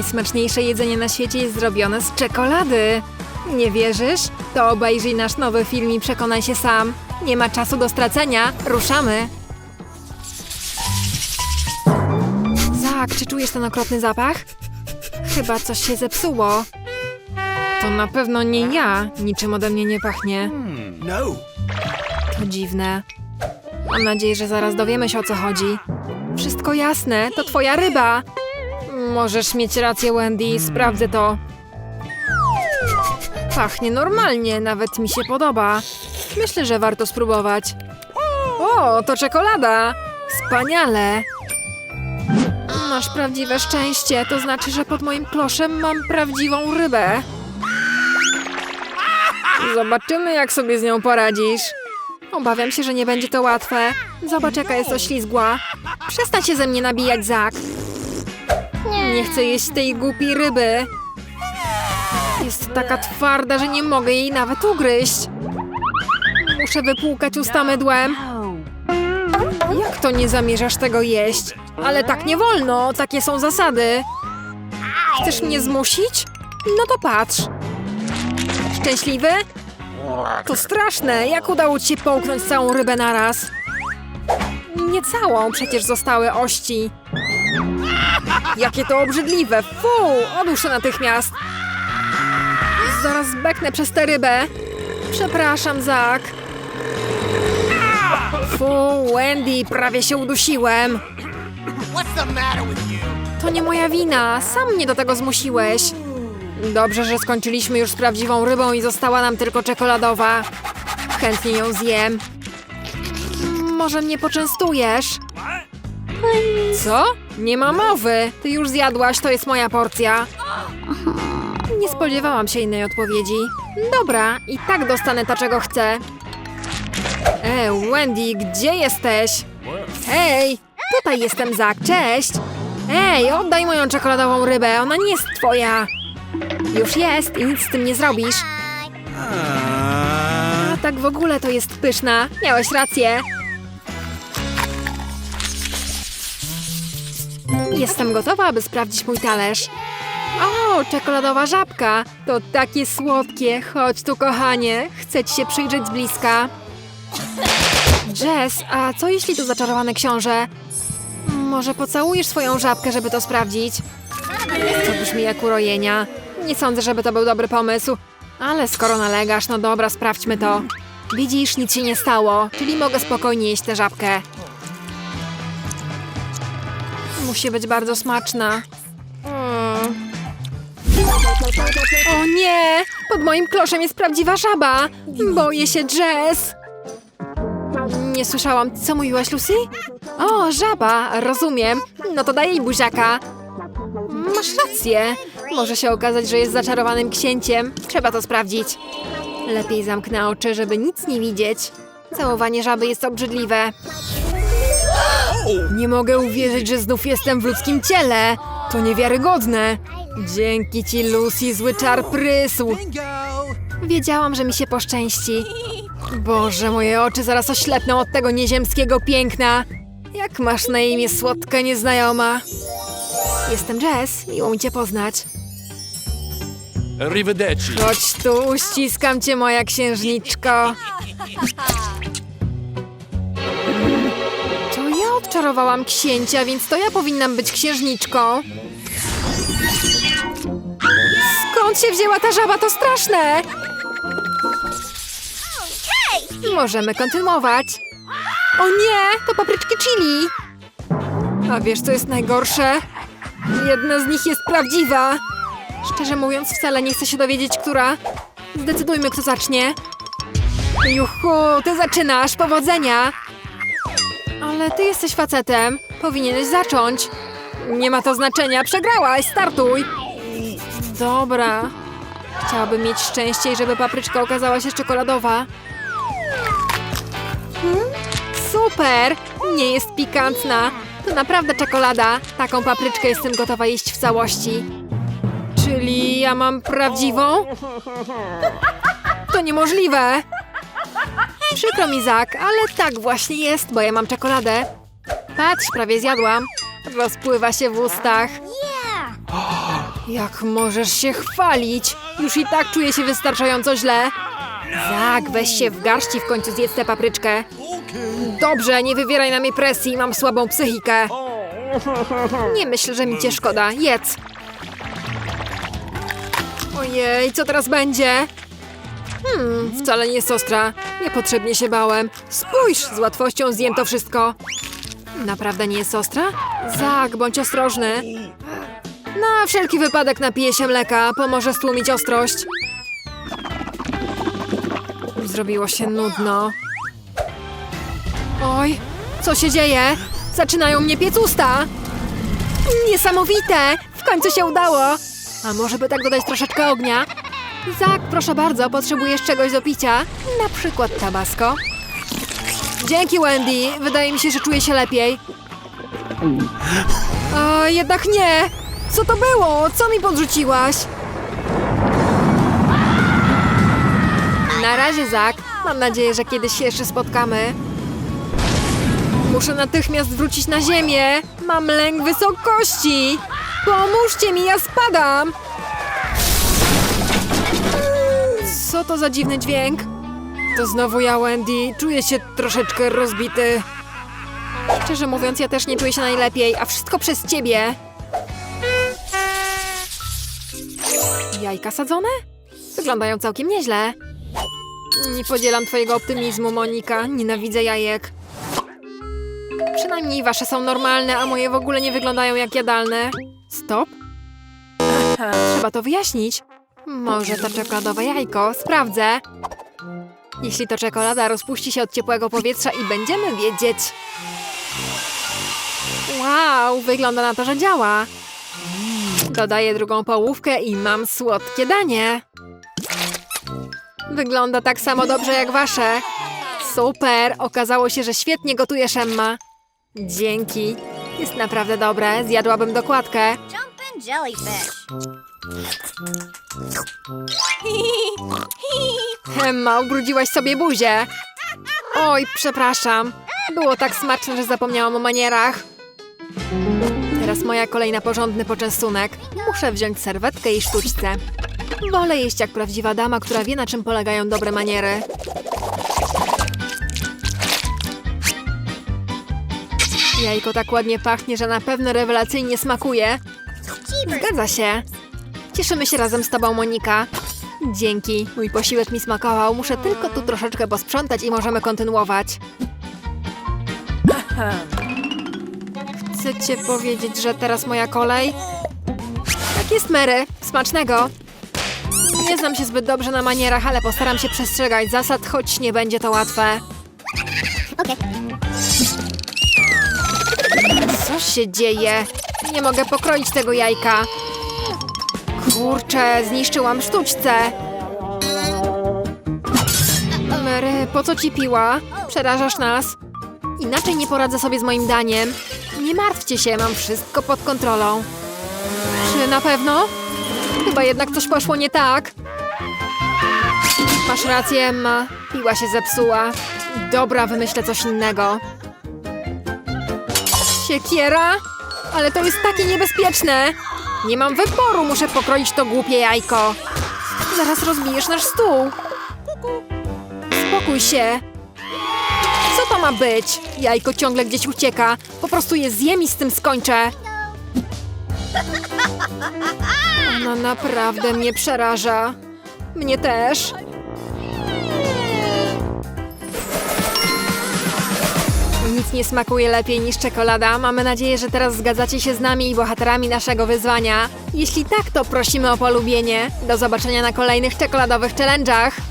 Najsmaczniejsze jedzenie na świecie jest zrobione z czekolady. Nie wierzysz? To obejrzyj nasz nowy film i przekonaj się sam. Nie ma czasu do stracenia. Ruszamy. Zak, czy czujesz ten okropny zapach? Chyba coś się zepsuło. To na pewno nie ja. Niczym ode mnie nie pachnie. No. To dziwne. Mam nadzieję, że zaraz dowiemy się o co chodzi. Wszystko jasne, to twoja ryba. Możesz mieć rację, Wendy, sprawdzę to. Pachnie normalnie, nawet mi się podoba. Myślę, że warto spróbować. O, to czekolada! Wspaniale! Masz prawdziwe szczęście, to znaczy, że pod moim kloszem mam prawdziwą rybę. Zobaczymy, jak sobie z nią poradzisz. Obawiam się, że nie będzie to łatwe. Zobacz, jaka jest oślizgła. Przestań się ze mnie nabijać, Zak. Nie chcę jeść tej głupiej ryby. Jest taka twarda, że nie mogę jej nawet ugryźć. Muszę wypłukać usta mydłem. Jak to nie zamierzasz tego jeść? Ale tak nie wolno, takie są zasady. Chcesz mnie zmusić? No to patrz. Szczęśliwy? To straszne! Jak udało ci się połknąć całą rybę naraz? Nie całą, przecież zostały ości. Jakie to obrzydliwe! Fu! Odłóż to natychmiast! Zaraz beknę przez tę rybę. Przepraszam, Zak. Fu, Wendy, prawie się udusiłem. To nie moja wina, sam mnie do tego zmusiłeś. Dobrze, że skończyliśmy już z prawdziwą rybą i została nam tylko czekoladowa. Chętnie ją zjem. Może mnie poczęstujesz? Co? Nie ma mowy. Ty już zjadłaś, to jest moja porcja. Nie spodziewałam się innej odpowiedzi. Dobra, i tak dostanę to, czego chcę. E, Wendy, gdzie jesteś? Hej, tutaj jestem Zak, cześć! Ej, oddaj moją czekoladową rybę, ona nie jest twoja! Już jest i nic z tym nie zrobisz. A tak w ogóle to jest pyszna, miałeś rację. Jestem gotowa, aby sprawdzić mój talerz. O, czekoladowa żabka! To takie słodkie. Chodź tu, kochanie. Chcę ci się przyjrzeć z bliska. Jess, a co jeśli to zaczarowany książę? Może pocałujesz swoją żabkę, żeby to sprawdzić? To brzmi jak urojenia. Nie sądzę, żeby to był dobry pomysł. Ale skoro nalegasz, no dobra, sprawdźmy to. Widzisz, nic się nie stało, czyli mogę spokojnie jeść tę żabkę. Musi być bardzo smaczna. Mm. O nie! Pod moim kloszem jest prawdziwa żaba! Boję się, Jess! Nie słyszałam. Co mówiłaś, Lucy? O, żaba, rozumiem. No to daj jej buziaka. Masz rację. Może się okazać, że jest zaczarowanym księciem. Trzeba to sprawdzić. Lepiej zamknę oczy, żeby nic nie widzieć. Całowanie żaby jest obrzydliwe. Nie mogę uwierzyć, że znów jestem w ludzkim ciele. To niewiarygodne. Dzięki ci, Lucy, zły czar prysł. Wiedziałam, że mi się poszczęści. Boże, moje oczy zaraz oślepną od tego nieziemskiego piękna. Jak masz na imię słodka nieznajoma? Jestem Jess, miło mi cię poznać. Arrivederci. Chodź tu, uściskam cię, moja księżniczko. Odczarowałam księcia, więc to ja powinnam być księżniczką. Skąd się wzięła ta żaba? To straszne! Możemy kontynuować. O nie, to papryczki chili. A wiesz, co jest najgorsze? Jedna z nich jest prawdziwa. Szczerze mówiąc, wcale nie chcę się dowiedzieć, która. Zdecydujmy, kto zacznie. Juhu, ty zaczynasz, powodzenia! Ale ty jesteś facetem, powinieneś zacząć. Nie ma to znaczenia, przegrałaś, startuj! Dobra. Chciałabym mieć szczęście żeby papryczka okazała się czekoladowa. Hmm? Super! Nie jest pikantna. To naprawdę czekolada. Taką papryczkę jestem gotowa jeść w całości. Czyli ja mam prawdziwą? To niemożliwe! Przykro mi, Zak, ale tak właśnie jest, bo ja mam czekoladę. Patrz, prawie zjadłam. Rozpływa się w ustach. Jak możesz się chwalić? Już i tak czuję się wystarczająco źle. Zak, weź się w garści w końcu zjedz tę papryczkę. Dobrze, nie wywieraj na mnie presji, mam słabą psychikę. Nie myśl, że mi cię szkoda. Jedz. Ojej, co teraz będzie? Hmm, wcale nie jest ostra. Niepotrzebnie się bałem. Spójrz, z łatwością zjem to wszystko. Naprawdę nie jest ostra? Zak, bądź ostrożny. Na wszelki wypadek napiję się mleka. Pomoże stłumić ostrość. Zrobiło się nudno. Oj, co się dzieje? Zaczynają mnie piec usta. Niesamowite! W końcu się udało. A może by tak dodać troszeczkę ognia? Zak, proszę bardzo, potrzebujesz czegoś do picia? Na przykład tabasco. Dzięki, Wendy. Wydaje mi się, że czuję się lepiej. A jednak nie! Co to było? Co mi podrzuciłaś? Na razie, Zak. Mam nadzieję, że kiedyś się jeszcze spotkamy. Muszę natychmiast wrócić na ziemię. Mam lęk wysokości. Pomóżcie mi, ja spadam. Co to za dziwny dźwięk? To znowu ja, Wendy. Czuję się troszeczkę rozbity. Szczerze mówiąc, ja też nie czuję się najlepiej, a wszystko przez ciebie. Jajka sadzone? Wyglądają całkiem nieźle. Nie podzielam twojego optymizmu, Monika. Nienawidzę jajek. Przynajmniej wasze są normalne, a moje w ogóle nie wyglądają jak jadalne. Stop. Trzeba to wyjaśnić. Może to czekoladowe jajko. Sprawdzę. Jeśli to czekolada, rozpuści się od ciepłego powietrza i będziemy wiedzieć. Wow, wygląda na to, że działa. Dodaję drugą połówkę i mam słodkie danie. Wygląda tak samo dobrze jak wasze. Super, okazało się, że świetnie gotujesz, Emma. Dzięki. Jest naprawdę dobre, zjadłabym dokładkę. Jumpin' jellyfish. Emma, ubrudziłaś sobie buzię. Oj, przepraszam. Było tak smaczne, że zapomniałam o manierach. Teraz moja kolej na porządny poczęstunek. Muszę wziąć serwetkę i sztućce. Wolę jeść jak prawdziwa dama, która wie na czym polegają dobre maniery. Jajko tak ładnie pachnie, że na pewno rewelacyjnie smakuje. Zgadza się. Cieszymy się razem z tobą, Monika. Dzięki. Mój posiłek mi smakował. Muszę tylko tu troszeczkę posprzątać i możemy kontynuować. Chcecie powiedzieć, że teraz moja kolej? Tak jest, Mary. Smacznego. Nie znam się zbyt dobrze na manierach, ale postaram się przestrzegać zasad, choć nie będzie to łatwe. Co się dzieje? Nie mogę pokroić tego jajka. Kurczę, zniszczyłam sztuczce. Mary, po co ci piła? Przerażasz nas. Inaczej nie poradzę sobie z moim daniem. Nie martwcie się, mam wszystko pod kontrolą. Czy na pewno? Chyba jednak coś poszło nie tak. Masz rację, Emma. Piła się zepsuła. Dobra, wymyślę coś innego. Siekiera? Ale to jest takie niebezpieczne! Nie mam wyboru, muszę pokroić to głupie jajko. Zaraz rozbijesz nasz stół. Spokój się. Co to ma być? Jajko ciągle gdzieś ucieka. Po prostu je zjem i z tym skończę. Ona naprawdę mnie przeraża. Mnie też. Nie smakuje lepiej niż czekolada. Mamy nadzieję, że teraz zgadzacie się z nami i bohaterami naszego wyzwania. Jeśli tak, to prosimy o polubienie. Do zobaczenia na kolejnych czekoladowych challenge'ach.